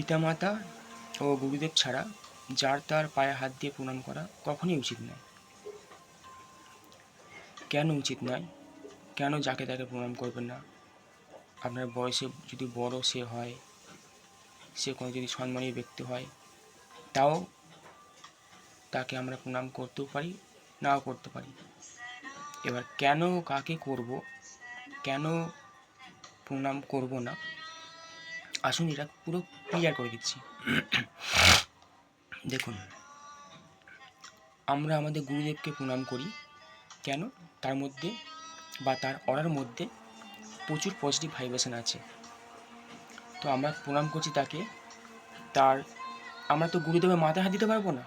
পিতামাতা ও গুরুদেব ছাড়া যার তার পায়ে হাত দিয়ে প্রণাম করা কখনই উচিত নয়। কেন উচিত নয়? কেন যাকে তাকে প্রণাম করবেন না? আপনার বয়সে যদি বড় সে হয়, সে কোনো যদি সম্মানীয় ব্যক্তি হয়, তাও তাকে আমরা প্রণাম করতেও পারি, নাও করতে পারি। এবার কেন কাকে করব, কেন প্রণাম করব না? আসুন, এটা পুরো ক্লিয়ার করে দিচ্ছি। দেখুন, আমরা আমাদের গুরুদেবকে প্রণাম করি। কেন? তার মধ্যে বা তার অরার মধ্যে প্রচুর পজিটিভ ভাইব্রেশন আছে। তো আমরা প্রণাম করছি তাকে। তার, আমরা তো গুরুদেবের মাথায় হাত দিতে পারব না।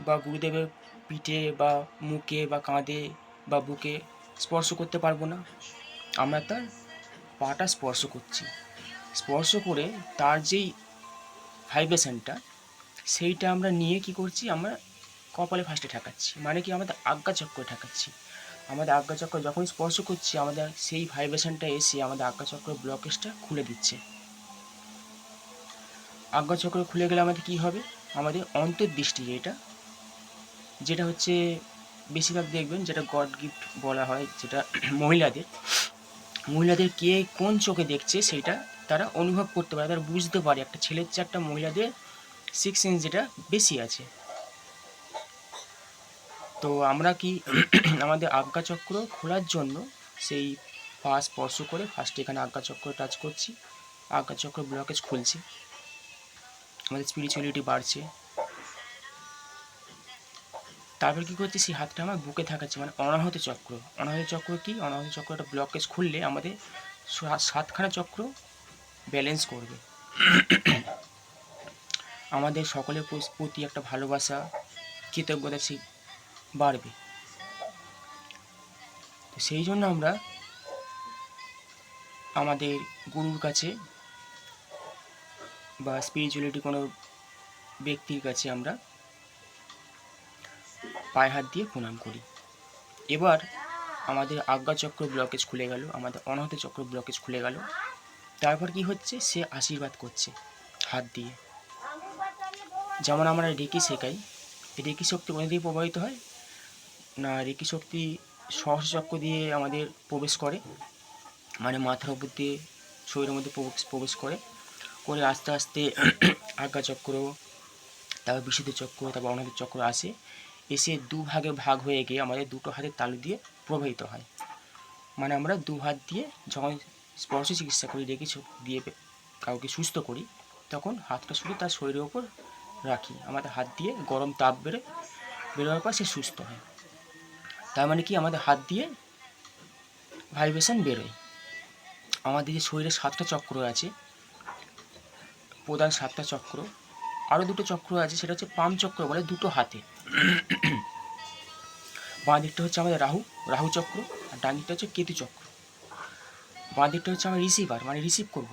বা গুরুদেবের পিঠে বা মুখে বা কাঁধে বা বুকে স্পর্শ করতে পারব না। আমরা তার পাটা স্পর্শ করছি। স্পর্শ করে তার যেই ভাইব্রেশনটা সেইটা আমরা নিয়ে কি করছি? আমরা কপালে ফার্স্টে ঠেকাচ্ছি। মানে কি? আমাদের আজ্ঞা চক্রে ঠেকাচ্ছি। আমাদের আজ্ঞা চক্র যখন স্পর্শ করছি, আমাদের সেই ভাইব্রেশনটা এসে আমাদের আজ্ঞা চক্রের ব্লকেজটা খুলে দিচ্ছে। আজ্ঞা চক্র খুলে গেলে আমাদের কি হবে? আমাদের অন্তর্দৃষ্টি যেটা যেটা হচ্ছে বেশিরভাগ দেখবেন যেটা গড গিফট বলা হয়, যেটা মহিলাদের মহিলাদের কে কোন চোখে দেখছে সেটা তারা অনুভব করতে পারে, তারা বুঝতে পারে একটা ছেলের চেয়ে একটা মহিলাদের সিক্স সেন্স যেটা বেশি আছে। তো আমরা কি আমাদের আজ্ঞাচক্র খোলার জন্য সেই পা স্পর্শ করে ফার্স্টে এখানে আজ্ঞাচক্র টাচ করছি আজ্ঞাচক্র ব্লকেজ খুলছি। আমাদের স্পিরিচুয়ালিটি বাড়ছে। তারপর কী করছি, সেই হাতটা আমার বুকে থাকাচ্ছে মানে অনাহত চক্র। অনাহত চক্র কি? অনাহত চক্র একটা ব্লকেজ খুললে আমাদের সাতখানা চক্র ব্যালেন্স করবে। আমাদের সকলের প্রতি একটা ভালোবাসা, কৃতজ্ঞতা সেই বাড়বে। তো সেই জন্য আমরা আমাদের গুরুর কাছে বা স্পিরিচুয়ালিটি কোনো ব্যক্তির কাছে আমরা পায়ে হাত দিয়ে প্রণাম করি। এবার আমাদের আজ্ঞাচক্র ব্লকেজ খুলে গেল, আমাদের অনাহত চক্র ব্লকেজ খুলে গেল। তারপর কি হচ্ছে? সে আশীর্বাদ করছে হাত দিয়ে। যেমন আমরা রেকি শেখাই, রেকি শক্তি কোথা দিয়ে প্রবাহিত হয়? না, রেকি শক্তি সহস্র চক্র দিয়ে আমাদের প্রবেশ করে মানে মাথার উপর দিয়ে শরীরের মধ্যে প্রবেশ- প্রবেশ করে। করে আস্তে আস্তে আজ্ঞা চক্র, তারপর বিশুদ্ধ চক্র, তারপর অনাথ চক্র আসে। এসে দু ভাগে ভাগ হয়ে গিয়ে আমাদের দুটো হাতের তালু দিয়ে প্রবাহিত হয়। মানে আমরা দু হাত দিয়ে যখন স্পর্শ চিকিৎসা করি রেখে দিয়ে কাউকে সুস্থ করি, তখন হাতটা শুধু তার শরীরের ওপর রাখি। আমাদের হাত দিয়ে গরম তাপ বেরোয় বেরোনোর পর সে সুস্থ হয়। তার মানে কি? আমাদের হাত দিয়ে ভাইব্রেশন বেরোয়। আমাদের যে শরীরে সাতটা চক্র আছে, প্রধান সাতটা চক্র আরও দুটো চক্র আছে, সেটা হচ্ছে পাম চক্র বলে দুটো হাতে। বাঁ দিকটা হচ্ছে আমাদের রাহু রাহু চক্র, আর ডান দিকটা হচ্ছে কেতু চক্র। বাঁ দিকটা হচ্ছে আমরা রিসিভার মানে রিসিভ করব।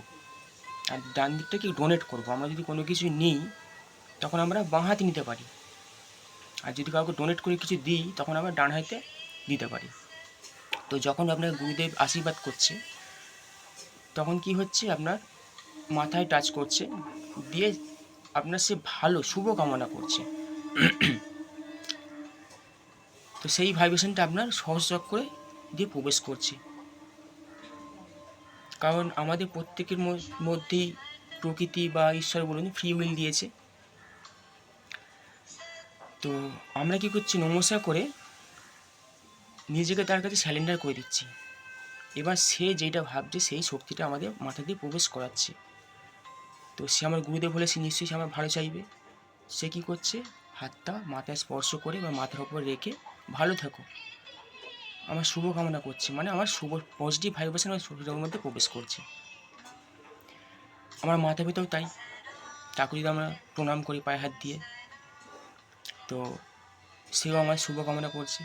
আর ডান দিকটা কি ডোনেট করব? আমরা যদি কোনো কিছু নিই, তখন আমরা বাঁ হাতে নিতে পারি। আর যদি কাউকে ডোনেট করে কিছু দিই, তখন আমরা ডান হাতে দিতে পারি। তো যখন আপনার গুরুদেব আশীর্বাদ করছে, তখন কি হচ্ছে? আপনার মাথায় টাচ করছে, দিয়ে আপনার সে ভালো শুভ কামনা করছে। তো সেই ভাইব্রেশনটা আপনার সহজ করে দিয়ে প্রবেশ করছে। কারণ আমাদের প্রত্যেকের মধ্যেই প্রকৃতি বা ঈশ্বর বলুন ফ্রি উইল দিয়েছে। তো আমরা কি করছি? নমস্কার করে নিজেকে তার কাছে স্যালেন্ডার করে দিচ্ছি। এবার সে যেটা ভাবছে, সেই শক্তিটা আমাদের মাথা দিয়ে প্রবেশ করাচ্ছে। তো সে আমার গুরুদেব হলে সে নিশ্চয়ই সে আমার ভালো চাইবে। সে কী করছে? হাতটা মাথায় স্পর্শ করে বা মাথার উপর রেখে ভালো থাকো আমার শুভ কামনা করছে। মানে আমার শুভ পজিটিভ ভাইব্রেশন আমার শরীরের মধ্যে প্রবেশ করছে। আমার মাথা পিতাও তাই। তাকে যদি আমরা প্রণাম করি পায়ে হাত দিয়ে। তো সেও আমার শুভ কামনা করছে।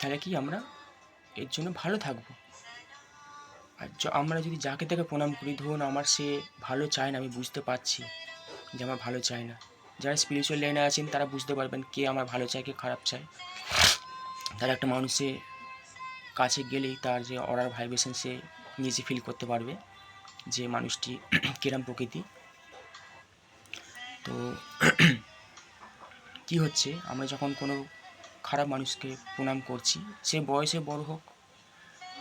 তাহলে কি আমরা এর জন্য ভালো থাকব? আর আমরা যদি যাকে তাকে প্রণাম করি, ধরুন আমার সে ভালো চায় না, আমি বুঝতে পারছি যে আমার ভালো চায় না। যারা স্পিরিচুয়াল লাইনে আছেন, তারা বুঝতে পারবেন কে আমার ভালো চায়, কে খারাপ চায়। তারা একটা মানুষের কাছে গেলেই তার যে অরার ভাইব্রেশন সে নিজে ফিল করতে পারবে যে মানুষটি কিরম প্রকৃতি। তো কি হচ্ছে? আমরা যখন কোনো খারাপ মানুষকে প্রণাম করছি, সে বয়সে বড় হোক,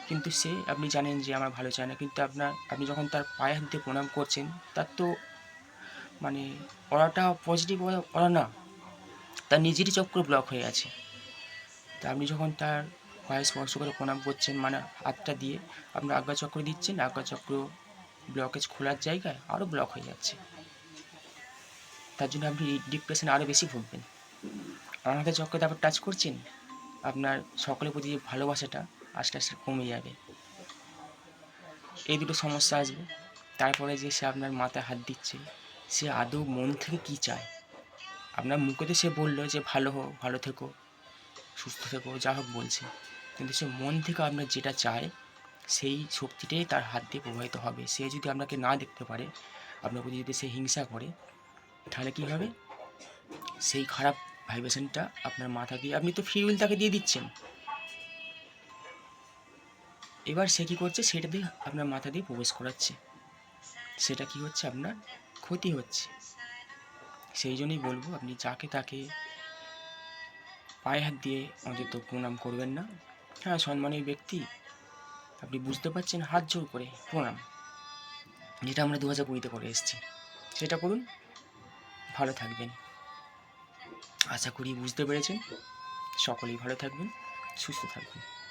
কিন্তু সে আপনি জানেন যে আমার ভালো চায় না, কিন্তু আপনার, আপনি যখন তার পায়ে হাত দিয়ে প্রণাম করছেন, তার তো মানে ওরাটা পজিটিভ ওরা না, তার নিজেরই চক্র ব্লক হয়ে আছে। তা আপনি যখন তার পায়ে স্পর্শ করে প্রণাম করছেন মানে হাতটা দিয়ে, আপনি আজ্ঞা চক্র দিচ্ছেন, আজ্ঞা চক্র ব্লকেজ খোলার জায়গায় আরও ব্লক হয়ে যাচ্ছে। তার জন্য আপনি ডিপ্রেশনে আরও বেশি ভুগবেন। আমাদের চক্রে তারপর টাচ করছেন, আপনার সকলের প্রতি যে ভালোবাসাটা আস্তে আস্তে কমে যাবে। এই দুটো সমস্যা আসবে। তারপরে যে সে আপনার মাথায় হাত দিচ্ছে, সে আদৌ মন থেকে কী চায়? আপনার মুখেতে সে বলল যে, ভালো হোক, ভালো থেকো। সুস্থ থেকো যা হোক বলছে। কিন্তু সে মন থেকে আপনার যেটা চায় সেই শক্তিটাই তার হাত দিয়ে প্রবাহিত হবে। সে যদি আপনাকে না দেখতে পারে, আপনার প্রতি যদি সে হিংসা করে, তাহলে কী হবে? সেই খারাপ ভাইব্রেশনটা আপনার মাথা দিয়ে আপনি তো ফ্রি উইল তাকে দিয়ে দিচ্ছেন। এবার সে কী করছে? সেটা দিয়ে আপনার মাথা দিয়ে প্রবেশ করাচ্ছে। সেটা কি হচ্ছে? আপনার ক্ষতি হচ্ছে। সেই জন্যই বলব, আপনি যাকে তাকে পায়ে হাত দিয়ে অন্তত প্রণাম করবেন না। হ্যাঁ সম্মানের ব্যক্তি, আপনি বুঝতে পারছেন, হাত জোর করে প্রণাম। যেটা আমরা দু হাজার কুড়িতে করে এসেছি। সেটা করুন ভালো থাকবেন। আশা করি বুঝতে পেরেছেন। সকলেই ভালো থাকবেন, সুস্থ থাকবেন।